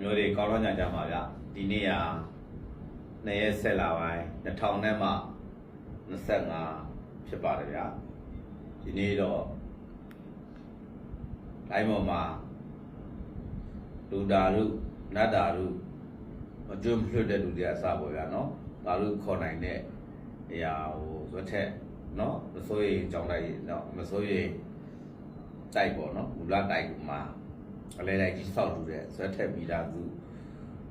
မျိုးတွေကောင်းတော့ညကြမှာဗျဒီနေ့ကနှစ်ရက်ဆက်လာပိုင်း2000နဲ့မှ25ဖြစ်ပါတယ်ဗျဒီနေ့တော့တိုင်းပေါ်မှာလူတာတို့နတ်တာတို့မကျွတ်မလွတ်တဲ့လူတွေအစပေါ်ဗျနော်ဒါတို့ခေါ်နိုင်တဲ့အရာဟိုဇွတ်ထက်နော်မစိုးရိမ်ကြောင်းလိုက်နော်မစိုးရိမ်တိုက်ပေါ့နော်မူလတိုက်မှာ အလဲလိုက်ကြီးစောက်လူတဲ့ဇွတ်ထက်မိသားစု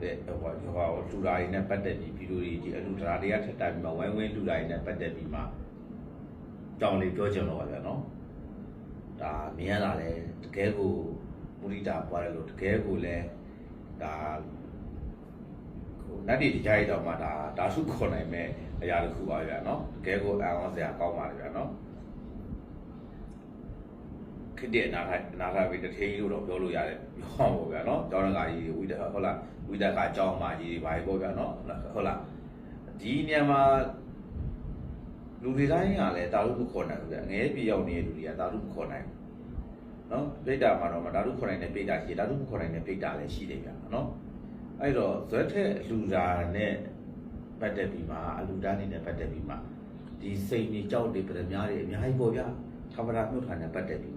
တဲ့ဟိုဟိုဟိုလူတာတွေနဲ့ပတ်သက်ပြီးဗီဒီယိုတွေဒီအလူတာတွေကထက်တိုင်ပြီးမှဝိုင်းဝင်းလူတာတွေနဲ့ပတ်သက်ပြီးမှကြောင်းလေးပြောချင်တော့ပါဗျာနော်ဒါမြင်ရတာလေတကယ်ကိုမူရိတာပွားတယ်လို့တကယ်ကိုလည်းဒါဟိုနတ်တီတရားရတော့မှဒါဒါစုခေါ်နိုင်မဲ့အရာတစ်ခုပါဗျာနော်တကယ်ကိုအံ့ဩစရာကောင်းပါလေဗျာနော် ခစ်တဲ့အနာထအနာထဝိတ္ထေကြီးလို့တော့ပြောလို့ရတယ်ပြောပါဘောဗျာနော်ကျောင်းကကြီးဝိတ္တဟုတ်လားဝိတ္တကကျောင်းမကြီးတွေဘာကြီးပေါ့ဗျာနော်ဟုတ်လားဒီနေရာမှာလူတွေတိုင်းကလည်းတာလို့မခေါ်နိုင်ဘူးဗျာငယ်ပြေရောက်နေတဲ့လူတွေကတာလို့မခေါ်နိုင်ဘူးနော်ပိဋ္ဌာမှာတော့မတာလို့ခေါ်နိုင်တဲ့ပိဋ္ဌာရှိတယ်တာလို့မခေါ်နိုင်တဲ့ပိဋ္ဌာလည်းရှိတယ်ဗျာနော်အဲ့တော့ဇွဲထက်လူသာနဲ့ပတ်သက်ပြီးမှအလူသားနေနဲ့ပတ်သက်ပြီးမှဒီစိတ်တွေကြောက်တွေပြမားတွေအများကြီးပေါ့ဗျာသဗ္ဗရာမြုပ်ထာနဲ့ပတ်သက်ပြီးမှ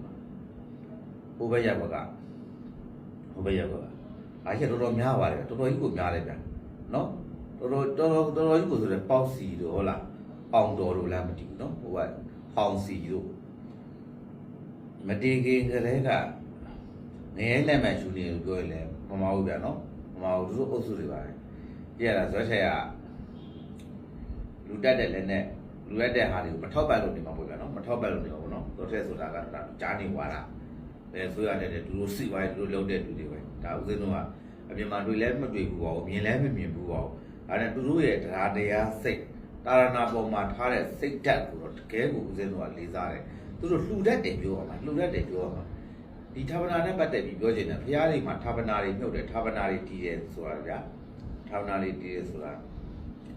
ဟိုဘက်ရောက်ဘကဟိုဘက်ရောက်ဘကအားချက်တော်တော်များပါတယ်တော်တော်ကြီးကိုများတယ်ဗျာနော်တော်တော်တော်တော်တော်တော်ကြီးကိုဆိုတဲ့ပေါက်စီတို့ဟုတ်လားအောင်တော်တို့လည်းမတည်ဘူးနော်ဟိုကဟောင်စီတို့မတည်ခင်ကလေးကငရဲလက်မှတ်ရှူနေလို့ပြောရင်လည်းမမဟုတ်ဗျာနော်မမဟုတ်သူတို့အုပ်စုတွေပါတယ်ကြည့်ရတာဇွဲထက်ကလူတက်တဲ့လက်နဲ့လူရက်တဲ့ဟာတွေကိုမထောက်ပံ့လို့နေမှာပေါ့ဗျာနော်မထောက်ပံ့လို့နေမှာပေါ့နော်ဇွဲထက်ဆိုတာကဒါကြားနေွားတာ အဲဆိုရတဲ့သူတို့စိသွားတယ်သူတို့လုံးတဲ့လူတွေပဲဒါဥစဉ်တော့အပြင်မှာတွေ့လဲမတွေ့ဘူးပေါ့မြင်လဲမမြင်ဘူးပေါ့ဒါနဲ့သူတို့ရဲ့တရားတရားစိတ်တာရဏပုံမှာထားတဲ့စိတ်ဓာတ်ကိုတော့တကယ်ကိုဥစဉ်တော့လေးစားတယ်သူတို့လှူတတ်တယ်ပြောရမှာလှူတတ်တယ်ပြောရမှာဒီဌာပနာနဲ့ပတ်သက်ပြီးပြောချင်တယ်ဘုရားတွေမှာဌာပနာတွေမြုပ်တယ်ဌာပနာတွေတည်တယ်ဆိုတာဗျာဌာပနာတွေတည်တယ်ဆိုတာ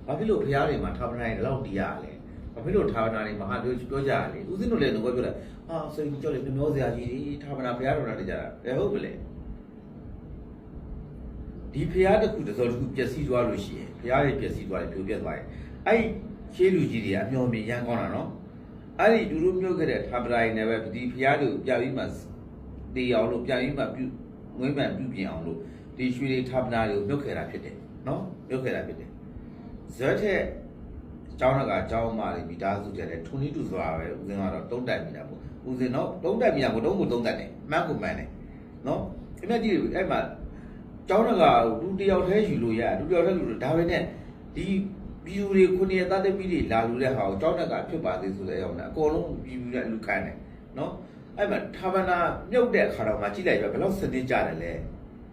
ဘာဖြစ်လို့ဘုရားတွေမှာဌာပနာတွေလောက်တည်ရလဲ ဘာဖြစ်လို့ဌာပနာတွေမှာဟာပြောပြောကြရလဲဥစဉ်တို့လည်းငွေပြောတယ်ဟာစိတ်ကြောက်လေမျောစရာကြီးဒီဌာပနာဘုရားတော်တွေကြတာဘယ်ဟုတ်မလဲဒီဘုရားတစ်ခုတစ်စောတစ်ခုပျက်စီးသွားလို့ရှိရင်ဘုရားတွေပျက်စီးသွားတယ်ပြိုပြက်သွားတယ်အဲ့ရှေးလူကြီးတွေအမျော်မြင်ရမ်းကောင်းတာနော်အဲ့ဒီဒူတို့မြုပ်ခဲ့တဲ့ဌာပနာတွေနဲ့ပဲဒီဘုရားတွေကိုပြပြီးမှတည်အောင်လို့ပြပြီးမှပြုငွေးမှန်ပြုပြင်အောင်လို့ဒီရွှေတွေဌာပနာတွေကိုမြုပ်ခဲ့တာဖြစ်တယ်နော်မြုပ်ခဲ့တာဖြစ်တယ်ဇွတ်ထ က်ကျောင်းကကျောင်းမတွေမိသားစုတဲ့ထုံနီးတူဆိုတာပဲဦးစင်းကတော့တုံးတက်မိတာပေါ့ဦးစင်းတော့တုံးတက်မိတာကိုတုံးကိုတုံးတက်တယ်မှန်ကိုမှန်တယ်နော်ခင်ဗျကြည့်အဲ့မှာကျောင်းကလူတယောက်တည်းယူလို့ရလူတယောက်တည်းလူလို့ဒါပဲနဲ့ဒီပြည်သူတွေခုနှစ်ရက်သားသမီးတွေလာလူတဲ့ဟာကိုကျောင်းကဖြစ်ပါသေးဆိုတဲ့အကြောင်းနဲ့အကုန်လုံးပြည်သူတွေလူခံတယ်နော်အဲ့မှာဌာပနာမြုပ်တဲ့အခါတော့မှကြည့်လိုက်ပဲဘယ်လောက်စနစ်ကြတယ်လဲ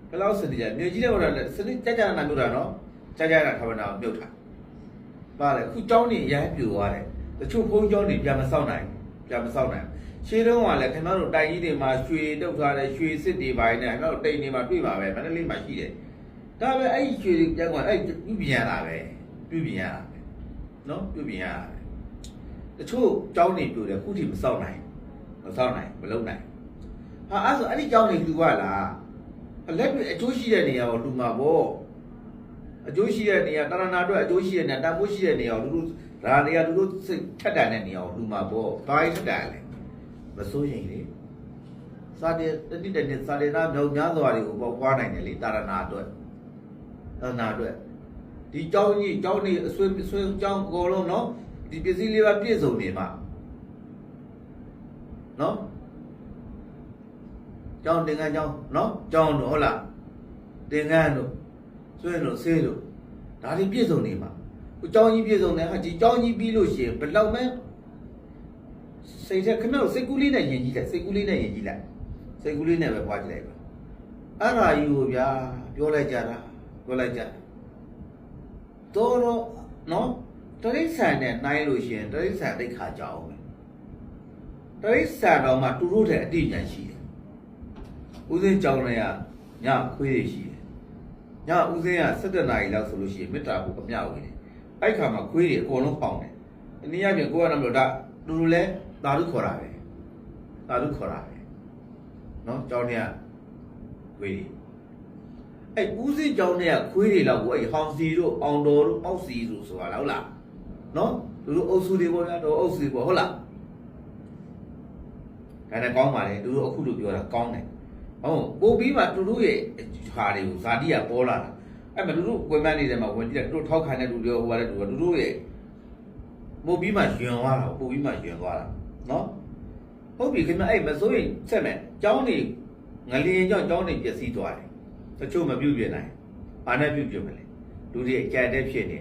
ဘယ်လောက်စနစ်ကြမြေကြီးတဲ့ဟိုတော့စနစ်ကြကြနာမြုပ်တာနော်ကြကြနာဌာပနာကိုမြုပ်တာ ပါလေခုကျောင်းနေရမ်းပြိုသွားတယ်တချို့ဘုန်းကျောင်းတွေပြန်မဆောက်နိုင်ပြန်မဆောက်နိုင်ရှင်းတော့ကလည်းခင်ဗျားတို့တိုင်ကြီးတွေမှာရွှေတုတ်ထားတဲ့ရွှေစစ်တွေပိုင်းနဲ့ခင်ဗျားတို့တိန်တွေမှာတွေ့ပါပဲမန္တလေးမှာရှိတယ်ဒါပဲအဲ့ဒီရွှေကျန်ကအဲ့ပြုပြင်ရတာပဲပြုပြင်ရတာပဲနော်ပြုပြင်ရတာပဲတချို့ကျောင်းတွေပြိုတယ်ခုထိမဆောက်နိုင်မဆောက်နိုင်မလုပ်နိုင်ဟာအဲ့ဆိုအဲ့ဒီကျောင်းတွေလူကလားလက်တွေ့အကျိုးရှိတဲ့နေရာကိုလူမှာပေါ့ အကျိုးရှိတဲ့နေရာတာရဏအတွက်အကျိုးရှိတဲ့နေရာတန်ဖိုးရှိတဲ့နေရာကိုလူလူဒါနေရာလူလူစိတ်ထက်တန်တဲ့နေရာကိုလူမှာပေါ့ဘာကြီးထက်တန်လဲမစိုးရင်လေစာတေတတိတနေ့စာတေနာမြောက်များစွာတွေကိုပေါ့ပွားနိုင်တယ်လေတာရဏအတွက်တာရဏအတွက်ဒီเจ้าကြီးเจ้าနေအဆွေဆွေเจ้าအကုန်လုံးနော်ဒီပစ္စည်းလေးပါပြည့်စုံနေမှာနော်ကျောင်းတင်ကန်းကျောင်းနော်ကျောင်းတို့ဟုတ်လားတင်ကန်းတို့ ဆွေးတို့ဆေးတို့ဒါတွေပြည့်စုံနေမှာဟိုကျောင်းကြီးပြည့်စုံတယ်ဟာဒီကျောင်းကြီးပြီးလို့ရှိရင်ဘယ်လောက်မဲစိတ်ထဲခဏစိတ်ကူးလေးနဲ့ယဉ်ကြည့်လိုက်စိတ်ကူးလေးနဲ့ယဉ်ကြည့်လိုက်စိတ်ကူးလေးနဲ့ပဲပွားကြည့်လိုက်ပါအဲ့ဒါယူဗျာပြောလိုက်ကြတာပြောလိုက်ကြတော်တော့နော်တရိษံနဲ့နှိုင်းလို့ရှိရင်တရိษံတိတ်ခါကြအောင်ပဲတရိษံတော်မှာတူတို့တဲ့အတိညာရှိတယ်ဦးစင်းကြောင်းလည်းညခွေးတွေရှိတယ် ညဦးစင်းက17နာရီလောက်ဆိုလို့ရှိရင်မေတ္တာကိုအမြောက်ဝင်တယ်အဲ့ခါမှာခွေးတွေအကုန်လုံးပေါင်တယ်အနည်းအားဖြင့်ကိုကနမလို့ဒါတူတူလဲသာဓုခေါ်တာပဲသာဓုခေါ်တာပဲနော်ကြောင်းเนี่ยခွေးတွေ အဲ့ဦးစစ်ကြောင်းတွေကခွေးတွေလောက်ကိုအဲ့ဟောင်စီတို့အောင်တော်တို့ပေါက်စီတို့ဆိုတာလားဟုတ်လားနော်သူတို့အုပ်စုတွေပေါ့ဗျာတော့အုပ်စုတွေပေါ့ဟုတ်လားဒါနဲ့ကောင်းပါလေသူတို့အခုလိုပြောတာကောင်းတယ် ဟုတ်ပို့ပြီးမှသူတို့ရဲ့ဟာတွေကိုဇာတိကပေါ်လာတာအဲ့မဲ့သူတို့ဝင်မနေတယ်မှာဝင်ကြည့်တယ်သူတို့ထောက်ခံတဲ့လူတွေဟိုပါတဲ့လူကသူတို့ရဲ့ပို့ပြီးမှယွင်သွားတာပို့ပြီးမှယွင်သွားတာနော်ဟုတ်ပြီခင်ဗျအဲ့မစိုးရင်ဆက်မယ်ကျောင်းနေငလျင်ကြောင့်ကျောင်းနေပျက်စီးသွားတယ်တချို့မပြုတ်ပြနိုင်ဘာနဲ့ပြုတ်ပြမလဲလူတွေအကြက်တဲ့ဖြစ်နေ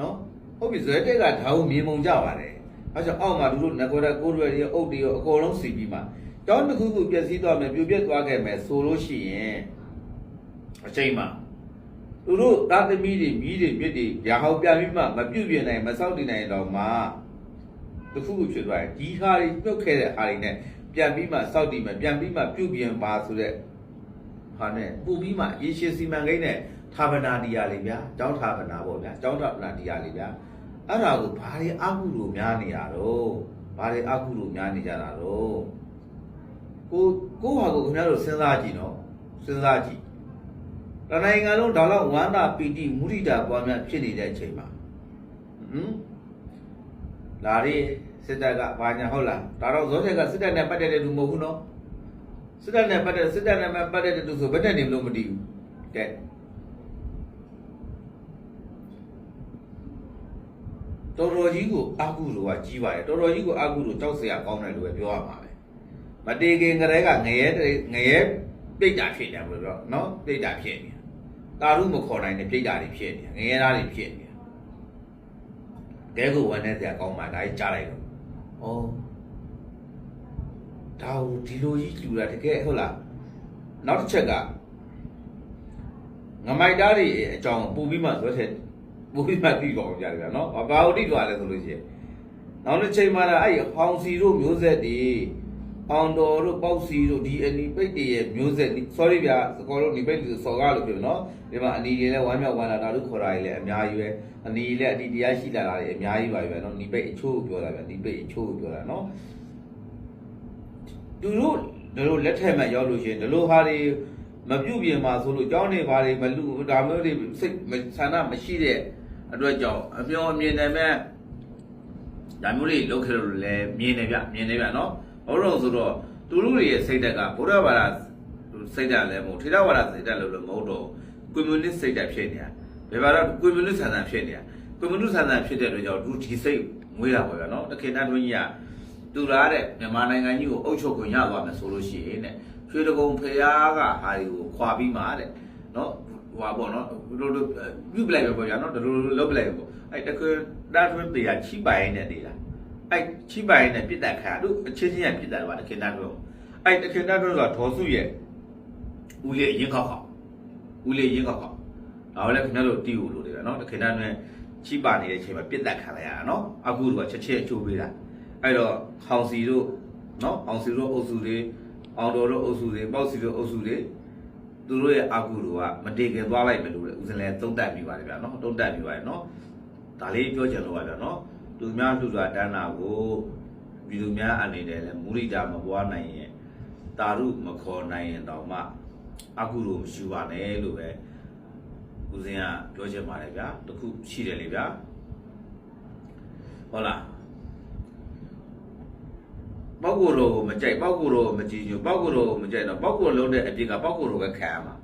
နော်ဟုတ်ပြီဇွဲတက်ကဓာတ်ကိုမြေမုံကြပါတယ်အဲကြောင့်အောက်မှာသူတို့ငကွယ်ကိုရွယ်တွေအုပ်တွေရောအကုန်လုံးစီပြီးမှ ကျောင်းတစ်ခုခုပျက်စီးသွားမယ်ပြိုပြက်သွားခဲ့မယ်ဆိုလို့ရှိရင်အချိန်မှာသူတို့သားသမီးတွေမိတွေမြစ်တွေရာဟောက်ပြန်ပြီးမှမပြုတ်ပြနိုင်မဆောက်တည်နိုင်တော့မှတစ်ခုခုဖြစ်သွားရင်ဒီဟာတွေပြုတ်ခဲ့တဲ့ဟာတွေနဲ့ပြန်ပြီးမှစောက်တည်မယ်ပြန်ပြီးမှပြုတ်ပြင်ပါဆိုတဲ့ဟာနဲ့ပူပြီးမှရေရှည်စီမံကိန်းနဲ့ဌာပနာတရားလေးဗျာကျောင်းဌာပနာပေါ့ဗျာကျောင်းဌာပနာတရားလေးဗျာအဲ့ဒါကိုဘာတွေအကုလို့များနေရတော့ဘာတွေအကုလို့များနေကြတာတော့ ကိုကိုဟာကိုခင်ဗျားတို့စဉ်းစားကြည့်နော်စဉ်းစားကြည့်တနိုင်ငံလုံးဒါလောက်ဝမ်းသာပီတိမုဒိတာပွားများဖြစ်နေတဲ့အချိန်မှာဟမ်လာရီစစ်တပ်ကဘာညာဟုတ်လားဒါတော့ဇောချက်ကစစ်တပ်နဲ့ပတ်သက်တဲ့လူမဟုတ်ဘူးနော်စစ်တပ်နဲ့ပတ်သက်စစ်တပ်နဲ့ပတ်သက်တဲ့လူဆိုဘယ်နဲ့နေမလို့မတည်ဘူးကဲတော်တော်ကြီးကိုအာကုလိုကကြီးပါတယ်တော်တော်ကြီးကိုအာကုလိုတောက်เสียကောင်းတယ်လို့ပဲပြောရမှာပဲ မတေခင်ကလေးကငရဲငရဲပြိတ်တာဖြစ်တယ်ဘယ်လိုပြောနော်ပြိတ်တာဖြစ်နေတာရုမခေါ်နိုင်တဲ့ပြိတ်တာတွေဖြစ်နေငရဲသားတွေဖြစ်နေတဲကိုဝမ်းနေစရာကောင်းမှဒါကြီးကြားလိုက်တော့ဩဒါဟိုဒီလိုကြီးလူတာတကယ်ဟုတ်လားနောက်တစ်ချက်ကငမိုက်သားတွေအကြောင်းပူပြီးမှဆိုတဲ့ပူပြီးမှသိကောင်းကြတယ်ဗျာနော်ဘာလို့တိသွားလဲဆိုလို့ရှိရင်နောက်တစ်ချိန်မှာအဲ့ဟောင်စီတို့မျိုးဆက်တွေ အောင်တော်တို့ပေါက်စီတို့ဒီအနီပိတ်တွေရဲ့မျိုးဆက် sorry ဗျာစကောတို့ဒီပိတ်တွေစော်ကားလို့ပြောနော်ဒီမှာအနီတွေလည်းဝမ်းမြောက်ဝမ်းလာတာတို့ခေါ်တာတွေလည်းအများကြီးပဲအနီလည်းအတီတရားရှိလာတာတွေအများကြီးပါပဲနော်ဒီပိတ်အချိုးကိုပြောတာဗျာဒီပိတ်အချိုးကိုပြောတာနော်သူတို့တို့လက်ထက်မှာရောက်လို့ရှိရင်ဒီလိုဟာတွေမပြုတ်ပြင်မှာဆိုလို့ကြောင်းနေပါတွေမလူဒါမျိုးတွေစိတ်ဆန္ဒမရှိတဲ့အတွက်ကြောင့်အပြောအမြင်နဲ့မဲ့ဒါမျိုးလေးလုပ်ခဲ့လို့လည်းမြင်နေဗျမြင်နေဗျနော် ဘာလို့လဲဆိုတော့သူတို့တွေရဲ့စိတ်ဓာတ်ကဗုဒ္ဓဘာသာစိတ်ဓာတ်လည်းမဟုတ်ထေရဝါဒစိတ်ဓာတ်လို့လည်းမဟုတ်တော့ကွန်မြူနစ်စိတ်ဓာတ်ဖြစ်နေတာဘယ်ပါတော့ကွန်မြူနစ်ဆန္ဒဖြစ်နေတာကွန်မြူနစ်ဆန္ဒဖြစ်တဲ့အတွက်ကြောင့်သူဒီစိတ်မွေးတာပေါ့ဗျာနော်တခင်တန်းတွင်းကြီးကသူလားတဲ့မြန်မာနိုင်ငံကြီးကိုအုပ်ချုပ်ခွင့်ရသွားမယ်ဆိုလို့ရှိရင်တဲ့ရွှေတကုံဖျားကဟာတွေကိုခွာပြီးမှတဲ့နော်ဟွာပေါ့နော်တို့တို့ပြုတ်ပလိုက်ပဲပေါ့ဗျာနော်တို့တို့လုတ်ပလိုက်ပဲပေါ့အဲ့တခင်တန်းတွင်းတရားချိပိုင်နေတယ်လား အဲ့ချိပိုင်နဲ့ပြစ်တက်ခါတို့အချင်းချင်းရပြစ်တက်ပါတခင်တန်းတွင်းအဲ့တခင်တန်းတွင်းဆိုတာဒေါ်စုရဲ့ဦးလေးရင်ခောက်ခောက်ဦးလေးရင်ခောက်ခောက်ဒါလည်းခင်ဗျားတို့တီးဖို့လို့တယ်ဗျာနော်တခင်တန်းတွင်းချိပါနေတဲ့အချိန်မှာပြစ်တက်ခံလိုက်ရတာနော်အခုတော့ချက်ချက်အချိုးပေးတာအဲ့တော့ခေါင်စီတို့နော်အောင်စီတို့အုပ်စုတွေအောင်တော်တို့အုပ်စုတွေပေါ့စီတို့အုပ်စုတွေသူတို့ရဲ့အာကုတို့ကမတေခင်သွားလိုက်မယ်လို့လေဦးစင်လဲသုံးတက်ပြီးပါတယ်ဗျာနော်သုံးတက်ပြီးပါတယ်နော်ဒါလေးပြောချင်လို့ပါဗျာနော် လူများလူစွာတန်းတာကိုဒီလူများအနေနဲ့လဲမူရိတာမပွားနိုင်ရင်တာရုမခေါ်နိုင်ရင်တော့မှအာကုတို့မရှိပါနဲ့လို့ပဲဦးစင်ကပြောချင်ပါတယ်ဗျာတခုရှိတယ်လေဗျာဟုတ်လားပောက်ကိုယ်တော်ကိုမကြိုက်ပောက်ကိုယ်တော်ကိုမကြည်ညိုပောက်ကိုယ်တော်ကိုမကြိုက်တော့ပောက်ကိုယ်လုံးတဲ့အပြင်ကပောက်ကိုယ်တော်ပဲခံရမှာ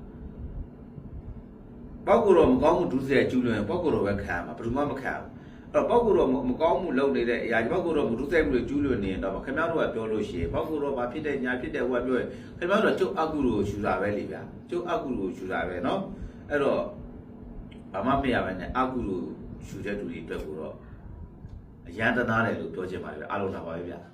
ပောက်ကိုယ်တော်မကောင်းမှုဒုစရိုက်ကျူးလွန်ရင်ပောက်ကိုယ်တော်ပဲခံရမှာဘယ်သူမှမခံဘူးအဲ့ တော့ပောက်ကိုယ်တော်မကောင်းမှုလုပ်နေတဲ့အရာပောက်ကိုယ်တော်မဒုစရိုက်မှုတွေကျူးလွန်နေရင်တော့ခင်ဗျားတို့ကပြောလို့ရှိရင်ပောက်ကိုယ်တော်ဘာဖြစ်တဲ့ညာဖြစ်တဲ့ဟိုကပြောရင်ခင်ဗျားတို့ကကျုပ်အကုလိုကိုယူတာပဲလေဗျာကျုပ်အကုလိုကိုယူတာပဲเนาะအဲ့တော့ဘာမှမရပါနဲ့အကုလိုယူတဲ့သူတွေအတွက်ကိုတော့အရန်တနာတယ်လို့ပြောချင်ပါတယ်အားလုံးတော့ပါပဲဗျာ